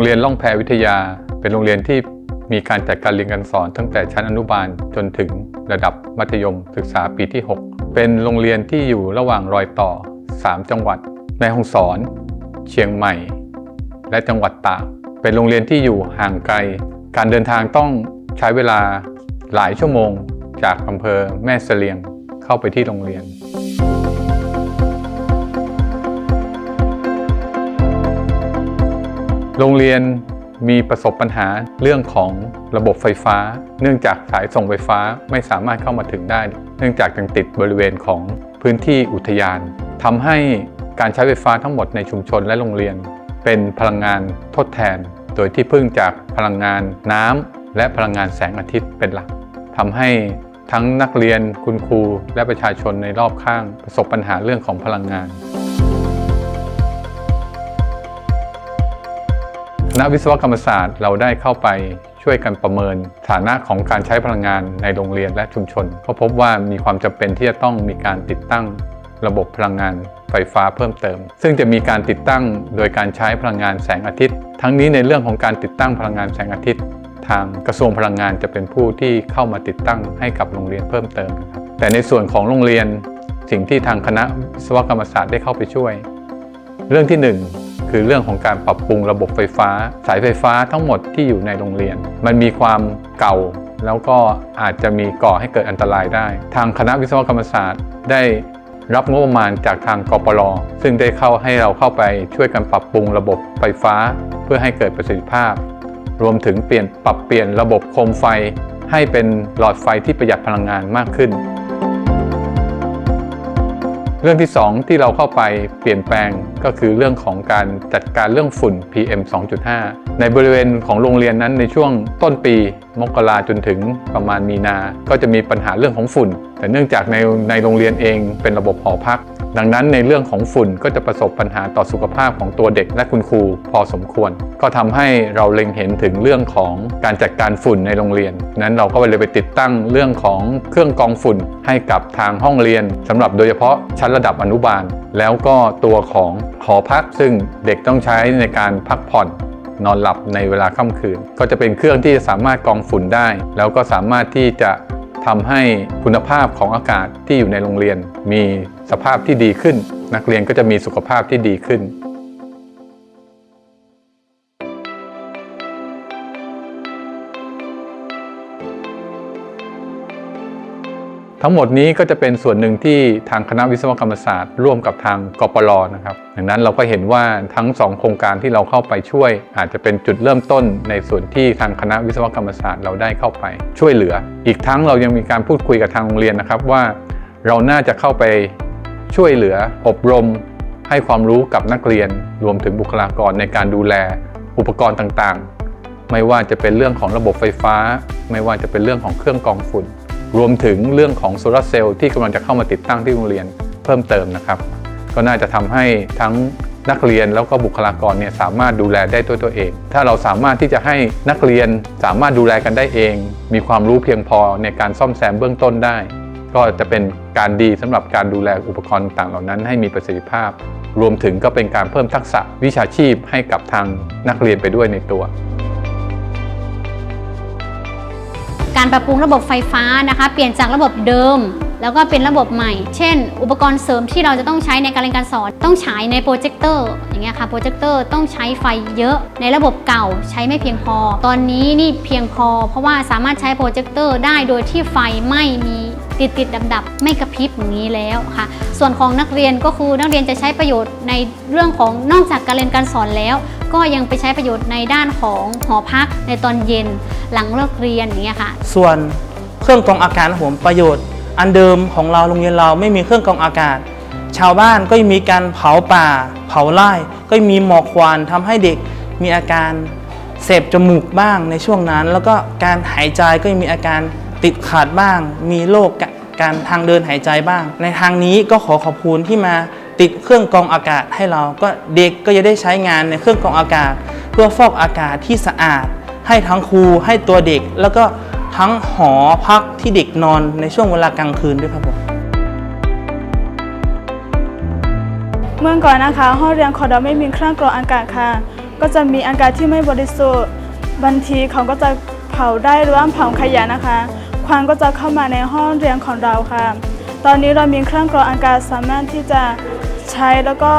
รงเรียนล่องแพวิทยา เป็นโรงเรียนที่มีการจัดการเรียนการสอนตั้งแต่ชั้นอนุบาลจนถึงระดับมัธยมศึกษาปีที่ 6 เป็นโรงเรียนที่อยู่ระหว่างรอยต่อ 3 จังหวัดแม่ฮ่องสอน เชียงใหม่ และจังหวัดตาก เป็นโรงเรียนที่อยู่ห่างไกล การเดินทางต้องใช้เวลาหลายชั่วโมง จากอำเภอแม่เสลียงเข้าไปที่โรงเรียน โรงเรียนมีประสบปัญหาเรื่องของระบบไฟฟ้า เนื่องจากสายส่งไฟฟ้าไม่สามารถเข้ามาถึงได้ เนื่องจากยังติดบริเวณของพื้นที่อุทยานทำให้การใช้ไฟฟ้าทั้งหมดในชุมชนและโรงเรียน เป็นพลังงานทดแทน โดยที่พึ่งจากพลังงานน้ำและพลังงานแสงอาทิตย์เป็นหลักทำให้ทั้งนักเรียนคุณครูและประชาชนในรอบข้างประสบปัญหาเรื่องของพลังงาน ณะวิศวกรรมศาสตร์เราได้เข้าไปช่วยกันประเมินฐานะของการใช้พลังงานในโรงเรียนและชุมชนก็พบว่ามีความจำเป็นที่จะต้องมีการติดตั้งระบบพลังงานไฟฟ้าเพิ่มเติม ซึ่งจะมีการติดตั้งโดยการใช้พลังงานแสงอาทิตย์ ทั้งนี้ในเรื่องของการติดตั้งพลังงานแสงอาทิตย์ ทางกระทรวงพลังงานจะเป็นผู้ที่เข้ามาติดตั้งให้กับโรงเรียนเพิ่มเติมครับแต่ในส่วนของโรงเรียนสิ่งที่ทางคณะวิศวกรรมศาสตร์ได้เข้าไปช่วย เรื่องที่หนึ่ง คือเรื่องของการปรับปรุงระบบไฟฟ้า สายไฟฟ้าทั้งหมดที่อยู่ในโรงเรียน มันมีความเก่า แล้วก็อาจจะมีก่อให้เกิดอันตรายได้ ทางคณะวิศวกรรมศาสตร์ได้รับงบประมาณจากทางกปรซึ่งได้เข้าให้เราเข้าไปช่วยกันปรับปรุงระบบไฟฟ้า เพื่อให้เกิดประสิทธิภาพ รวมถึงเปลี่ยนปรับเปลี่ยนระบบโคมไฟ ให้เป็นหลอดไฟที่ประหยัดพลังงานมากขึ้น รื่องที่ 2 ที่เราเข้าไปเปลี่ยนแปลงก็คือเรื่องของการจัดการเรื่องฝุ่น PM 2.5 ในบริเวณของโรงเรียนนั้นในช่วงต้นปีมกราจนถึงประมาณมีนา ก็จะมีปัญหาเรื่องของฝุ่น แต่เนื่องจากในในโรงเรียนเองเป็นระบบหอพัก ดังนั้นในเรื่องของฝุ่นก็จะประสบปัญหาต่อสุขภาพของตัวเด็กและคุณครูพอสมควร ก็ทำให้เราเล็งเห็นถึงเรื่องของการจัดการฝุ่นในโรงเรียน นั้นเราก็เลยไปติดตั้งเรื่องของเครื่องกองฝุ่นให้กับทางห้องเรียนสำหรับโดยเฉพาะชั้นระดับอนุบาล แล้วก็ตัวของหอพักซึ่งเด็กต้องใช้ในการพักผ่อนนอนหลับในเวลาค่ำคืน ก็จะเป็นเครื่องที่สามารถกองฝุ่นได้ แล้วก็สามารถที่จะทำให้คุณภาพของอากาศที่อยู่ในโรงเรียนมี สภาพที่ดีขึ้น นักเรียนก็จะมีสุขภาพที่ดีขึ้นทั้งหมดนี้ก็จะเป็นส่วนหนึ่งที่ทางคณะวิศวกรรมศาสตร์ ร่วมกับทางกปรนะครับดังนั้นเราก็เห็นว่าทั้งสองโครงการที่เราเข้าไปช่วย อาจจะเป็นจุดเริ่มต้นในส่วนที่ทางคณะวิศวกรรมศาสตร์เราได้เข้าไป ช่วยเหลือ อีกทั้งเรายังมีการพูดคุยกับทางโรงเรียนนะครับว่า เราน่าจะเข้าไป ช่วยเหลือ อบรม ให้ความรู้กับนักเรียน รวมถึงบุคลากรในการดูแล อุปกรณ์ต่างๆ ไม่ว่าจะเป็นเรื่องของระบบไฟฟ้า ไม่ว่าจะเป็นเรื่องของเครื่องกรองฝุ่น รวมถึงเรื่องของโซลาร์เซลล์ที่กำลังจะเข้ามาติดตั้งที่โรงเรียนเพิ่มเติมนะครับ ก็น่าจะทำให้ทั้งนักเรียนแล้วก็บุคลากรเนี่ยสามารถดูแลได้ด้วยตัวเอง ถ้าเราสามารถที่จะให้นักเรียนสามารถดูแลกันได้เอง มีความรู้เพียงพอในการซ่อมแซมเบื้องต้นได้ ก็จะเป็นการดีสำหรับการดูแลอุปกรณ์ต่างเหล่านั้นให้มีประสิทธิภาพ รวมถึงก็เป็นการเพิ่มทักษะวิชาชีพให้กับทางนักเรียนไปด้วยในตัว การปรับปรุงระบบไฟฟ้านะคะ เปลี่ยนจากระบบเดิม แล้วก็เป็นระบบใหม่ เช่น อุปกรณ์เสริมที่เราจะต้องใช้ในการเรียนการสอนต้องฉายในโปรเจคเตอร์อย่างเงี้ยค่ะโปรเจคเตอร์ต้องใช้ไฟเยอะในระบบเก่าใช้ไม่เพียงพอ ตอนนี้นี่เพียงพอ เพราะว่าสามารถใช้โปรเจคเตอร์ได้โดยที่ไฟไม่มี ติดติดดับดับไม่กระพริบอย่างนี้แล้วค่ะ ส่วนของนักเรียนก็คือนักเรียนจะใช้ประโยชน์ในเรื่องของนอกจากการเรียนการสอนแล้ว ก็ยังไปใช้ประโยชน์ในด้านของหอพักในตอนเย็นหลังเลิกเรียนอย่างเงี้ยค่ะ ส่วนเครื่องกรองอากาศนะครับผมประโยชน์ อันเดิมของเราโรงเรียนเราไม่มีเครื่องกรองอากาศ ชาวบ้านก็มีการเผาป่า เผาไร่ก็มีหมอกควันทำให้เด็กมีอาการเสพจมูกบ้างในช่วงนั้น แล้วก็การหายใจก็มีอาการ ติดขาดบ้าง มีโรคการทางเดินหายใจบ้าง ในทางนี้ก็ขอขอบคุณที่มาติดเครื่องกรองอากาศให้เราก็เด็กก็จะได้ใช้งานในเครื่องกรองอากาศ เพื่อฟอกอากาศที่สะอาด ให้ทั้งครูให้ตัวเด็ก แล้วก็ทั้งหอพักที่เด็กนอนในช่วงเวลากลางคืนด้วยครับผมเมื่อก่อนนะคะ ห้องเรียนของเราไม่มีเครื่องกรองอากาศค่ะ ก็จะมีอากาศที่ไม่บริสุทธิ์บางทีเขาก็จะเผาได้หรือว่าเผาขยะนะคะ ควันก็จะเข้ามาในห้องเรียนของเราค่ะ ตอนนี้เรามีเครื่องกรองอากาศสามารถที่จะใช้แล้วก็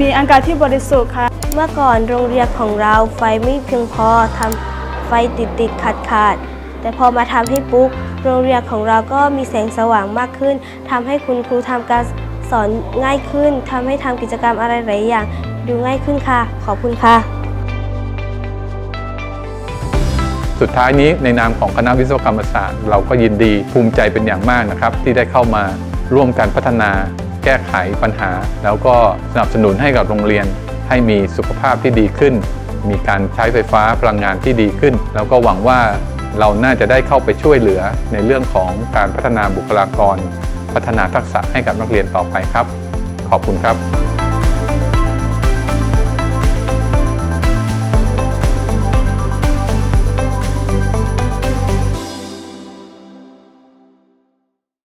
มีอากาศที่บริสุทธิ์ค่ะ เมื่อก่อนโรงเรียนของเราไฟไม่เพียงพอทำไฟติดติดขาดขาดแต่พอมาทำให้ปุ๊กโรงเรียนของเราก็มีแสงสว่างมากขึ้นทำให้คุณครูทำการสอนง่ายขึ้นทำให้ทำกิจกรรมอะไรหลายอย่าง ดูง่ายขึ้นค่ะ ขอบคุณค่ะ สุดท้ายนี้ในนามของคณะวิศวกรรมศาสตร์ เราก็ยินดีภูมิใจเป็นอย่างมากนะครับ ที่ได้เข้ามาร่วมกันพัฒนา แก้ไขปัญหา แล้วก็สนับสนุนให้กับโรงเรียน ให้มีสุขภาพที่ดีขึ้น มีการใช้ไฟฟ้าพลังงานที่ดีขึ้น แล้วก็หวังว่าเราน่าจะได้เข้าไปช่วยเหลือในเรื่องของการพัฒนาบุคลากร พัฒนาทักษะให้กับนักเรียนต่อไปครับ ขอบคุณครับ